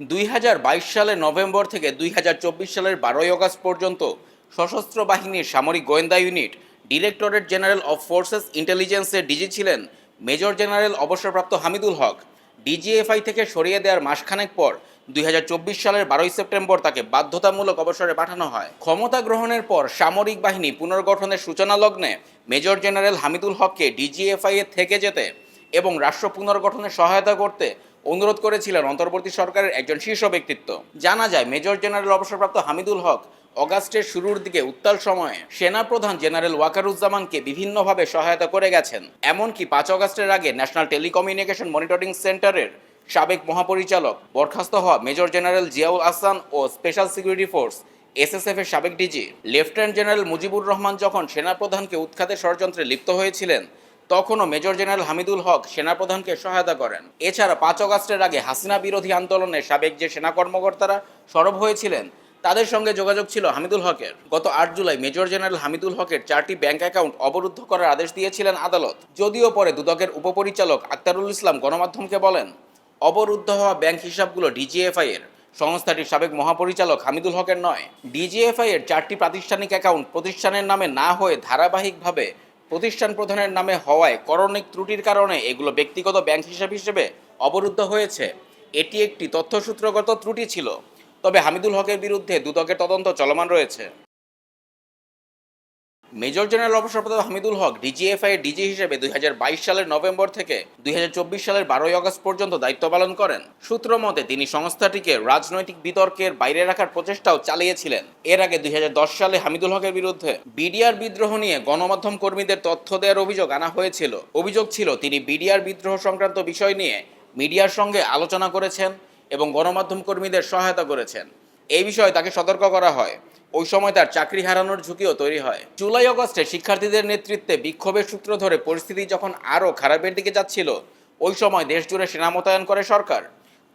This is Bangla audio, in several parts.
দুই হাজার বাইশ সালের নভেম্বর থেকে দুই হাজার চব্বিশ সালের বারোই আগস্ট পর্যন্ত সশস্ত্র বাহিনীর সামরিক গোয়েন্দা unit directorate general of forces ইন্টেলিজেন্সের ডিজি ছিলেন মেজর জেনারেল অবসরপ্রাপ্ত হামিদুল হক। ডিজিএফআই থেকে সরিয়ে দেওয়ার মাসখানেক পর দুই হাজার চব্বিশ সালের বারোই সেপ্টেম্বর তাকে বাধ্যতামূলক অবসরে পাঠানো হয়। ক্ষমতা গ্রহণের পর সামরিক বাহিনী পুনর্গঠনের সূচনা লগ্নে মেজর জেনারেল হামিদুল হককে ডিজিএফআই এ থেকে যেতে এবং রাষ্ট্র পুনর্গঠনে সহায়তা করতে অনুরোধ করেছিলেন অন্তর্বর্তী সরকারের একজন শীর্ষ ব্যক্তিত্ব। জানা যায়, মেজর জেনারেল অবসরপ্রাপ্ত হামিদুল হক অগাস্টের শুরুর দিকে উত্তাল সময়ে সেনাপ্রধান জেনারেল ওয়াকারুজ্জামানকে বিভিন্নভাবে সহায়তা করে গেছেন। এমনকি পাঁচ অগাস্টের আগে ন্যাশনাল টেলিকমিউনিকেশন মনিটরিং সেন্টারের সাবেক মহাপরিচালক, বরখাস্ত হওয়া মেজর জেনারেল জিয়াউল আহসান ও স্পেশাল সিকিউরিটি ফোর্স, এসএসএফ এর সাবেক DG lieutenant general Mujibur Rahman যখন সেনাপ্রধানকে উৎখাতের ষড়যন্ত্রে লিপ্ত হয়েছিলেন তখনও মেজর জেনারেল হামিদুল হক সেনাপ্রধানকে সহায়তা করেন। এছাড়া পাঁচ অগাস্টের আগে হাসিনা বিরোধী আন্দোলনে সাবেক যে সেনা কর্মকর্তারা সরব হয়েছিলেন, তাদের সঙ্গে যোগাযোগ ছিল হামিদুল হকের। গত আট জুলাই মেজর জেনারেল হামিদুল হকের চারটি ব্যাংক অ্যাকাউন্ট অবরুদ্ধ করার আদেশ দিয়েছিলেন আদালত। যদিও পরে দুদকের উপপরিচালক আক্তারুল ইসলাম গণমাধ্যমকে বলেন, অবরুদ্ধ হওয়া ব্যাংক হিসাবগুলো ডিজিএফআই এর। সংস্থাটির সাবেক মহাপরিচালক হামিদুল হকের নয়। ডিজিএফআই এর চারটি প্রাতিষ্ঠানিক অ্যাকাউন্ট প্রতিষ্ঠানের নামে না হয়ে ধারাবাহিকভাবে প্রতিষ্ঠান প্রধানের নামে হওয়ায় করণিক ত্রুটির কারণে এগুলো ব্যক্তিগত ব্যাংক হিসাব হিসেবে অবরুদ্ধ হয়েছে। এটি একটি তথ্যসূত্রগত ত্রুটি ছিল। তবে হামিদুল হকের বিরুদ্ধে দুদকের তদন্ত চলমান রয়েছে। মেজর জেনারেল অবসরপ্রাপ্ত হামিদুল হক, ডিজিএফআই ডিজি হিসেবে দুই সালের নভেম্বর থেকে দুই সালের বারোই আগস্ট পর্যন্ত দায়িত্ব পালন করেন। সূত্র মতে, তিনি সংস্থাটিকে রাজনৈতিক বিতর্কের বাইরে রাখার প্রচেষ্টাও চালিয়েছিলেন। এর আগে দুই সালে হামিদুল হকের বিরুদ্ধে বিডিআর বিদ্রোহ নিয়ে গণমাধ্যম কর্মীদের তথ্য দেওয়ার অভিযোগ আনা হয়েছিল। অভিযোগ ছিল, তিনি বিডিআর বিদ্রোহ সংক্রান্ত বিষয় নিয়ে মিডিয়ার সঙ্গে আলোচনা করেছেন এবং গণমাধ্যম কর্মীদের সহায়তা করেছেন। এই বিষয়ে তাকে সতর্ক করা হয়। ওই সময় তার চাকরি হারানোর ঝুঁকিও তৈরি হয়। জুলাই অগস্টে শিক্ষার্থীদের নেতৃত্বে বিক্ষোভের সূত্র ধরে পরিস্থিতি যখন আরও খারাপের দিকে যাচ্ছিল, ওই সময় দেশজুড়ে সেনা মোতায়েন করে সরকার।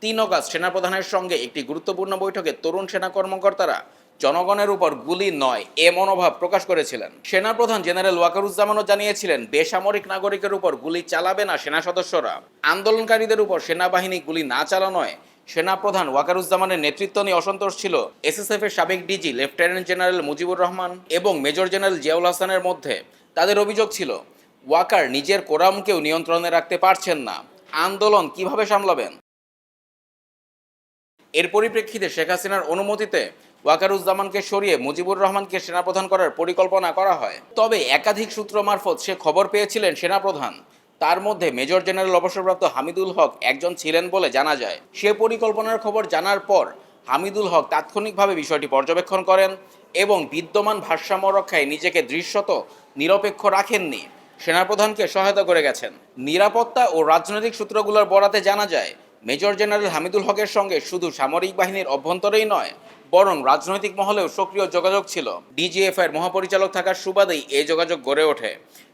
তিন অগস্ট সেনাপ্রধানের সঙ্গে একটি গুরুত্বপূর্ণ বৈঠকে তরুণ সেনা কর্মকর্তারা জনগণের উপর গুলি নয় এ মনোভাব প্রকাশ করেছিলেন। সেনাপ্রধান জেনারেল ওয়াকারুজ্জামানও জানিয়েছিলেন, বেসামরিক নাগরিকের উপর গুলি চালাবে না সেনা সদস্যরা। আন্দোলনকারীদের উপর সেনাবাহিনী গুলি না চালানোয় সেনাপ্রধান ওয়াকারুজ্জামানের নেতৃত্ব নিয়ে অসন্তোষ ছিল এসএসএফ এর সাবেক DG lieutenant general Mujibur Rahman এবং মেজর জেনারেল জিয়াউল হাসানের মধ্যে তাদের অভিযোগ ছিল, ওয়াকার নিজের কোরামকেও নিয়ন্ত্রণে রাখতে পারছেন না। আন্দোলন কীভাবে সামলাবেন? এর পরিপ্রেক্ষিতে শেখ হাসিনার অনুমতিতে ওয়াকারুজ্জামানকে সরিয়ে মুজিবুর রহমানকে সেনাপ্রধান করার পরিকল্পনা করা হয়। তবে একাধিক সূত্র মারফত সে খবর পেয়েছিলেন সেনাপ্রধান। তার মধ্যে মেজর জেনারেল অবসরপ্রাপ্ত হামিদুল হক একজন ছিলেন বলে জানা যায়। সে পরিকল্পনার খবর জানার পর হামিদুল হক তাৎক্ষণিকভাবে বিষয়টি পর্যবেক্ষণ করেন এবং বিদ্যমান ভারসাম্য রক্ষায় নিজেকে দৃশ্যত নিরপেক্ষ রাখেননি। সেনাপ্রধানকে সহায়তা করে গেছেন। নিরাপত্তা ও রাজনৈতিক সূত্রগুলোর বরাতে জানা যায়, মেজর জেনারেল হামিদুল হকের সঙ্গে শুধু সামরিক বাহিনীর অভ্যন্তরেই নয়, বরং রাজনৈতিক মহলেও সক্রিয় যোগাযোগ ছিল। ডিজিএফ এর মহাপরিচালক থাকার সুবাদেই এই যোগাযোগ গড়ে ওঠে।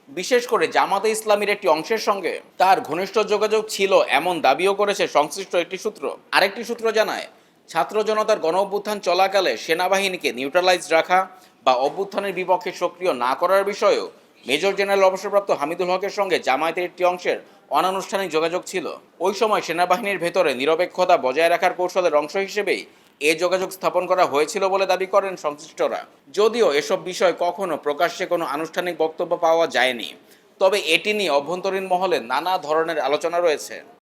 বিশেষ করে জামাতে ইসলামীর একটি অংশের সঙ্গে তার ঘনিষ্ঠ যোগাযোগ ছিল এমন দাবিও করেছে সংশ্লিষ্ট একটি সূত্র। আরেকটি সূত্র জানায়, ছাত্র জনতার গণ অভ্যুত্থান চলাকালে সেনাবাহিনীকে নিউট্রালাইজ রাখা বা অভ্যুত্থানের বিপক্ষে সক্রিয় না করার বিষয়েও মেজর জেনারেল অবসরপ্রাপ্ত হামিদুল হকের সঙ্গে জামায়াতের একটি অংশের অনানুষ্ঠানিক যোগাযোগ ছিল। ওই সময় সেনাবাহিনীর ভেতরে নিরপেক্ষতা বজায় রাখার কৌশলের অংশ হিসেবেই এ যোগাযোগ স্থাপন করা হয়েছিল বলে দাবি করেন সংশ্লিষ্টরা। যদিও এসব বিষয় কখনো প্রকাশ্যে কোনো আনুষ্ঠানিক বক্তব্য পাওয়া যায়নি, তবে এটি নিয়ে অভ্যন্তরীণ মহলে নানা ধরনের আলোচনা রয়েছে।